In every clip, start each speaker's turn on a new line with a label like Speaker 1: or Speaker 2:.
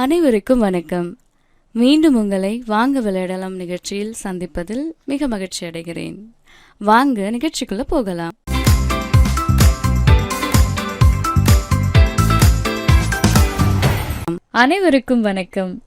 Speaker 1: அனைவருக்கும் வணக்கம். மீண்டும் உங்களை வாங்க விளையாடலாம் நிகழ்ச்சியில் சந்திப்பதில் மிக மகிழ்ச்சி அடைகிறேன். வாங்க நிகழ்ச்சிக்குள்ள போகலாம். அனைவருக்கும் வணக்கம்.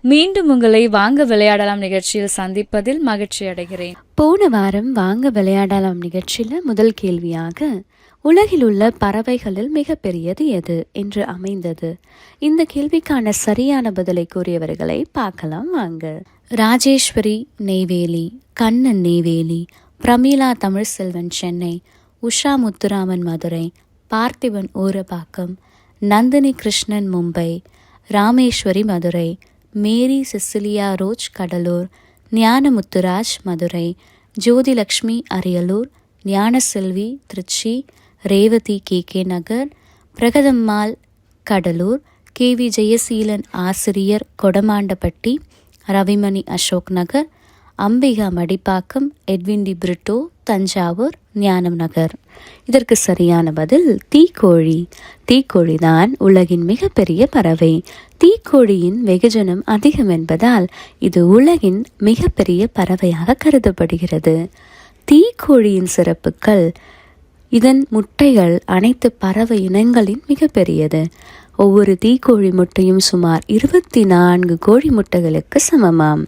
Speaker 1: மீண்டும் உங்களை வாங்க விளையாடலாம் நிகழ்ச்சியில் சந்திப்பதில் மகிழ்ச்சி அடைகிறேன்.
Speaker 2: போன வாரம் வாங்க விளையாடலாம் நிகழ்ச்சியில முதல் கேள்வியாக உலகில் உள்ள பறவைகளில் மிகப்பெரியது எது என்று அமைந்தது? இந்த கேள்விக்கான சரியான பதிலை கூறியவர்களை பார்க்கலாம் வாங்க. Rajeswari Neyveli Kannan Neyveli Prameela Tamilselvan Chennai Usha Muthuraman Madurai Parthiban Urapakkam Nandini Krishnan Mumbai Rameswari Madurai Mary Cecilia Roj Cuddalore Gnanamuthuraj Madurai Jothilakshmi Ariyalur Gnanaselvi Trichy Revathi K. K. Nagar Pragathammal Cuddalore K. V. Jayaseelan ஆசிரியர் Kodamandapatti Ravimani Ashok Nagar Ambika Madipakkam Edwin D. Brito Thanjavur Gnanam Nagar. இதற்கு சரியான பதில் தீக்கோழி. தீக்கோழி தான் உலகின் மிகப்பெரிய பறவை. தீக்கோழியின் வெகுஜனம் அதிகம் என்பதால் இது உலகின் மிகப்பெரிய பறவையாக கருதப்படுகிறது. தீக்கோழியின் சிறப்புகள் இதன் முட்டைகள் அனைத்து பறவை இனங்களின் மிகப்பெரியது. ஒவ்வொரு தீக்கோழி முட்டையும் சுமார் இருபத்தி நான்கு கோழி முட்டைகளுக்கு சமமாம்.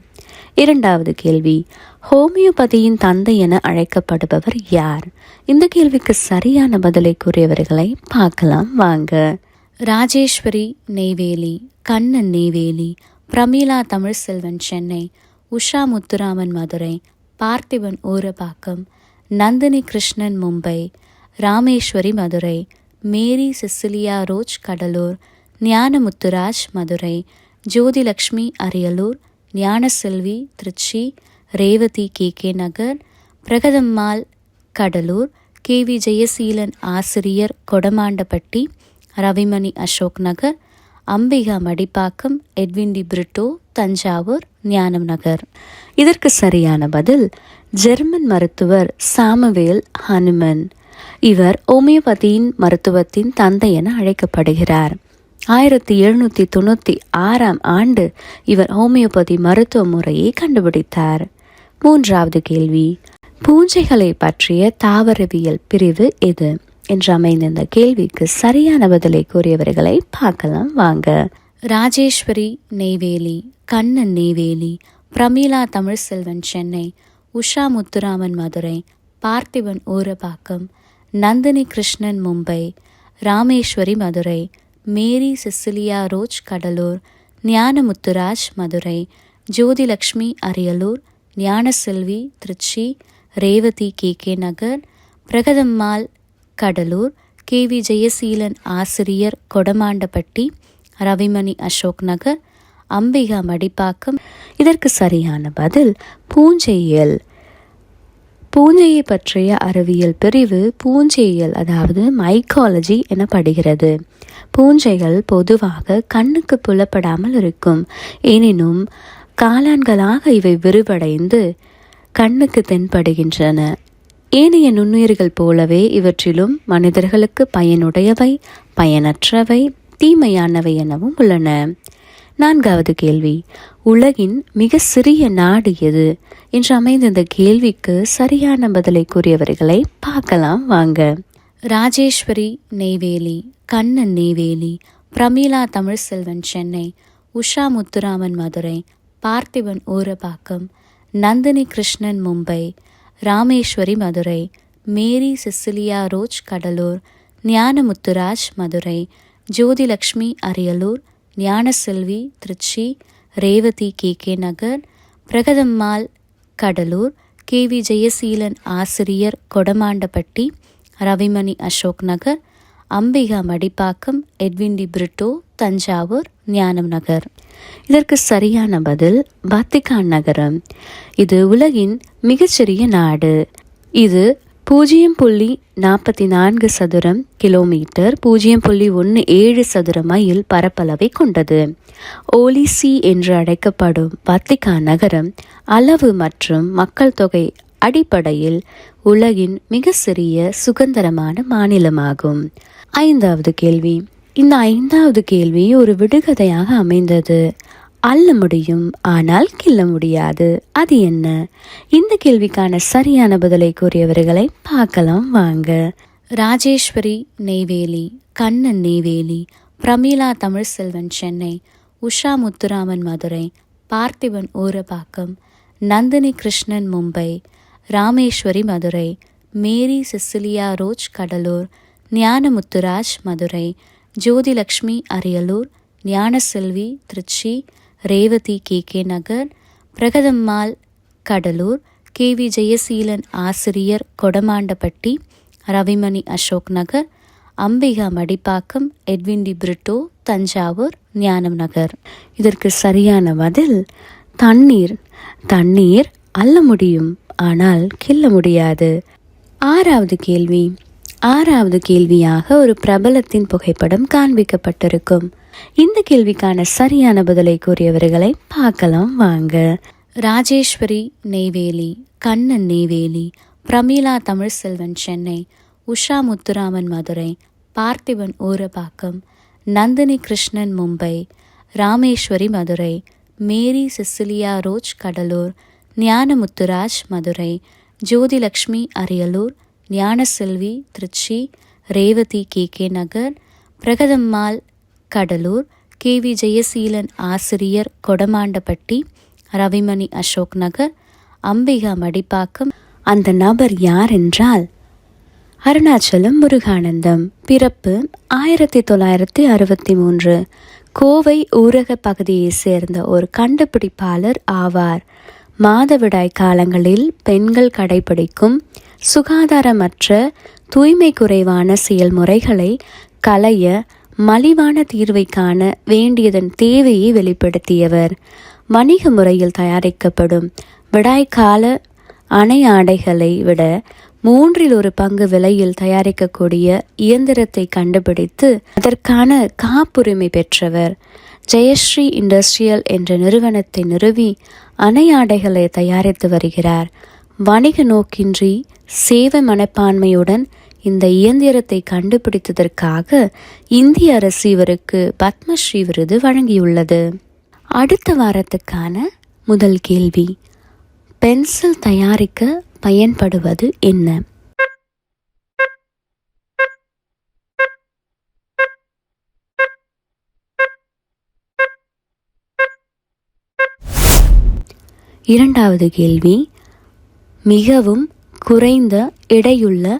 Speaker 2: இரண்டாவது கேள்வி ஹோமியோபதியின் தந்தை என அழைக்கப்படுபவர் யார்? இந்த கேள்விக்கு சரியான பதிலை கூறியவர்களை பார்க்கலாம் வாங்க. Rajeswari Neyveli Kannan Neyveli Prameela Tamilselvan Chennai Usha Muthuraman Madurai Parthiban Urapakkam Nandini Krishnan Mumbai Rameswari Madurai Mary Cecilia Roj Cuddalore Gnanamuthuraj Madurai Jothilakshmi Ariyalur Gnanaselvi Trichy Revathi K K Nagar Pragathammal Cuddalore K V Jayaseelan ஆசிரியர் Kodamandapatti Ravimani Ashok Nagar Ambika Madipakkam Edwin D Brito Thanjavur Gnanam Nagar. இதற்கு சரியான பதில் German மருத்துவர் Samuel Hanuman. இவர் ஹோமியோபதியின் மருத்துவத்தின் தந்தை என அழைக்கப்படுகிறார். ஆயிரத்தி எழுநூற்றி தொண்ணூற்றி ஆறாம் ஆண்டு இவர் ஹோமியோபதி மருத்துவ முறையை கண்டுபிடித்தார். மூன்றாவது கேள்வி பூஞ்சைகளை பற்றிய தாவரவியல் பிரிவு எது? என்று அமைந்த இந்த கேள்விக்கு சரியான பதிலை கூறியவர்களை பார்க்கலாம் வாங்க. Rajeswari Neyveli Kannan Neyveli Prameela Tamilselvan Chennai Usha Muthuraman Madurai Parthiban Urapakkam Nandini Krishnan Mumbai Rameswari Madurai Mary Cecilia Roj Cuddalore Gnanamuthuraj Madurai Jothilakshmi Ariyalur Gnanaselvi Trichy Revathi K K Nagar Pragathammal Cuddalore K V Jayaseelan ஆசிரியர் கொடமாண்டப்பட்டி ரவிமணி அசோக் நகர் அம்பிகா மடிப்பாக்கம். இதற்கு சரியான பதில் பூஞ்சையல். பூஞ்சையை பற்றிய அறிவியல் பிரிவு பூஞ்சையியல் அதாவது mycology எனப்படுகிறது. பூஞ்சைகள் பொதுவாக கண்ணுக்கு புலப்படாமல் இருக்கும். எனினும் காளான்களாக இவை விரிவடைந்து கண்ணுக்கு தென்படுகின்றன. ஏனைய நுண்ணுயிர்கள் போலவே இவற்றிலும் மனிதர்களுக்கு பயனுடையவை பயனற்றவை தீமையானவை எனவும் உள்ளன. நான்காவது கேள்வி. உலகின் மிக சிறிய நாடு எது? என்று அமைந்த இந்த கேள்விக்கு சரியான பதிலை கூறியவர்களை பார்க்கலாம் வாங்க. Rajeswari Neyveli Kannan Neyveli Prameela Tamilselvan Chennai Usha Muthuraman Madurai Parthiban Urapakkam Nandini Krishnan Mumbai Rameswari Madurai Mary Cecilia Roj Cuddalore Gnanamuthuraj Madurai Jothilakshmi Ariyalur Gnanaselvi Trichy Revathi K. K. Nagar Pragathammal Cuddalore K. V. Jayaseelan ஆசிரியர் Kodamandapatti Ravimani Ashok Nagar Ambika Madipakkam Edwin D. Brito Thanjavur Gnanam Nagar. இதற்கு சரியான பதில் வத்திகான் நகரம். இது உலகின் மிகச்சிறிய நாடு. இது பூஜ்ஜியம் புள்ளி நாற்பத்தி நான்கு சதுரம் கிலோமீட்டர் பூஜ்ஜியம் புள்ளி ஒன்று ஏழு சதுர மைல் பரப்பளவை கொண்டது. ஓலிசி என்று அழைக்கப்படும் வத்திகான் நகரம் அளவு மற்றும் மக்கள் தொகை அடிப்படையில் உலகின் மிக சிறிய சுதந்திரமான மாநிலமாகும். ஐந்தாவது கேள்வி. இந்த ஐந்தாவது கேள்வி ஒரு விடுகதையாக அமைந்தது. அள்ள முடியும் ஆனால் கிள்ள முடியாது. அது என்ன? இந்த கேள்விக்கான சரியான பதிலை கூறியவர்களை பார்க்கலாம் வாங்க. Rajeswari Neyveli Kannan Neyveli Prameela Tamilselvan Chennai Usha Muthuraman Madurai Parthiban Urapakkam Nandini Krishnan Mumbai Rameswari Madurai Mary Cecilia Roj Cuddalore Gnanamuthuraj Madurai Jothilakshmi Ariyalur Gnanaselvi Trichy Revathi K. K. Nagar Pragathammal Cuddalore K. V. Jayaseelan ஆசிரியர் Kodamandapatti Ravimani Ashok Nagar Ambika Madipakkam Edwin D. Brito Thanjavur Gnanam Nagar. இதற்கு சரியான பதில் தண்ணீர். தண்ணீர் அள்ள முடியும் ஆனால் கில்ல முடியாது. ஆறாவது கேள்வி. ஆறாவது கேள்வியாக ஒரு பிரபலத்தின் புகைப்படம் காண்பிக்கப்பட்டிருக்கும். இந்த கேள்விக்கான சரியான பதிலை கூறியவர்களை பார்க்கலாம் வாங்க. Rajeswari Neyveli Kannan Neyveli Prameela Tamilselvan Chennai Usha Muthuraman Madurai Parthiban Urapakkam Nandini Krishnan Mumbai Rameswari Madurai Mary Cecilia Roj Cuddalore Gnanamuthuraj Madurai Jothilakshmi Ariyalur Gnanaselvi Trichy Revathi K K Nagar Pragathammal Cuddalore K. V. Jayaseelan ஆசிரியர் கொடமாண்டப்பட்டி ரவிமணி அசோக் நகர் அம்பிகா மடிப்பாக்கம். அந்த நபர் யார் என்றால் அருணாச்சலம் முருகானந்தம். பிறப்பு ஆயிரத்தி தொள்ளாயிரத்தி அறுபத்தி மூன்று கோவை ஊரக பகுதியைச் சேர்ந்த ஒரு கண்டுபிடிப்பாளர் ஆவார். மாதவிடாய் காலங்களில் பெண்கள் கடைபிடிக்கும் சுகாதாரமற்ற தூய்மை குறைவான செயல்முறைகளை களைய மலிவான தீர்வை காண வேண்டியதன் தேவையை வெளிப்படுத்தியவர். வணிக முறையில் தயாரிக்கப்படும் விடாய்க்கால அணை ஆடைகளை விட மூன்றில் ஒரு பங்கு விலையில் தயாரிக்கக்கூடிய இயந்திரத்தை கண்டுபிடித்து அதற்கான காப்புரிமை பெற்றவர். ஜெயஸ்ரீ இண்டஸ்ட்ரியல் என்ற நிறுவனத்தை நிறுவி அணை ஆடைகளை தயாரித்து வருகிறார். வணிக நோக்கின்றி சேவை மனப்பான்மையுடன் இந்த இயந்திரத்தை கண்டுபிடித்ததற்காக இந்திய அரசு இவருக்கு பத்மஸ்ரீ விருது வழங்கியுள்ளது. அடுத்த வாரத்துக்கான முதல் கேள்வி பென்சில் தயாரிக்க பயன்படுவது என்ன? இரண்டாவது கேள்வி மிகவும் குறைந்த எடையுள்ள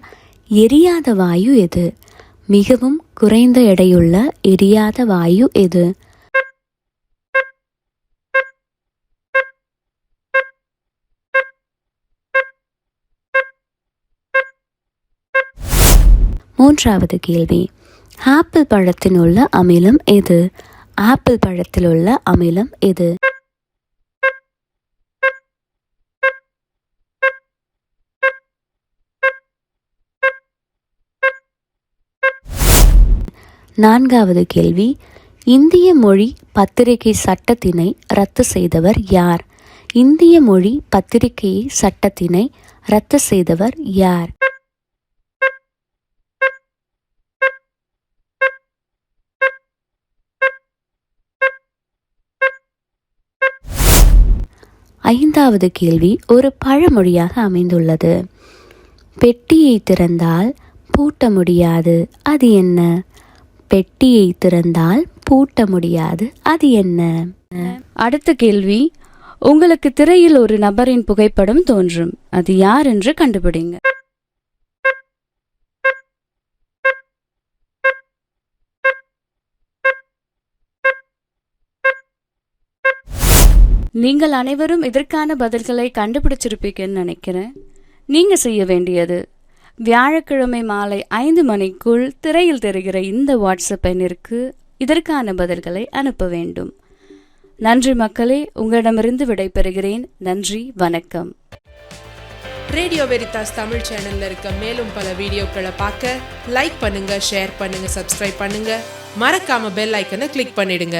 Speaker 2: எரியாத வாயு எது? மிகவும் குறைந்த எடையுள்ள எரியாத வாயு எது? மூன்றாவது கேள்வி. ஆப்பிள் பழத்தில் உள்ள அமிலம் எது? ஆப்பிள் பழத்தில் உள்ள அமிலம் எது? நான்காவது கேள்வி. இந்திய மொழி பத்திரிகை சட்டத்தினை ரத்து செய்தவர் யார்? இந்திய மொழி பத்திரிகை சட்டத்தினை ரத்து செய்தவர் யார்? ஐந்தாவது கேள்வி ஒரு பழமொழியாக அமைந்துள்ளது. பெட்டியை திறந்தால் பூட்ட முடியாது. அது என்ன? பெட்டியை திறந்தால் பூட்ட முடியாது. அது என்ன?
Speaker 1: அடுத்த கேள்வி உங்களுக்கு திரையில் ஒரு நபரின் புகைப்படம் தோன்றும். அது யார் என்று கண்டுபிடிங்க. நீங்கள் அனைவரும் இதற்கான பதில்களை கண்டுபிடிச்சிருப்பீங்கன்னு நினைக்கிறேன். நீங்க செய்ய வேண்டியது வியாழக்கிழமை மாலை ஐந்து மணிக்குள் திரையில் தெரிகிற இந்த வாட்ஸ்அப் எண்ணிற்கு இதற்கான பதில்களை அனுப்ப வேண்டும். நன்றி மக்களே உங்களிடமிருந்து விடைபெறுகிறேன். நன்றி வணக்கம்.
Speaker 3: ரேடியோ வெரிதாஸ் தமிழ் சேனல்ல இருக்க மேலும் பல வீடியோக்களை பார்க்க லைக் பண்ணுங்க ஷேர் பண்ணுங்க சப்ஸ்கிரைப் பண்ணுங்க. மறக்காம பெல் ஐக்கனை கிளிக் பண்ணிடுங்க.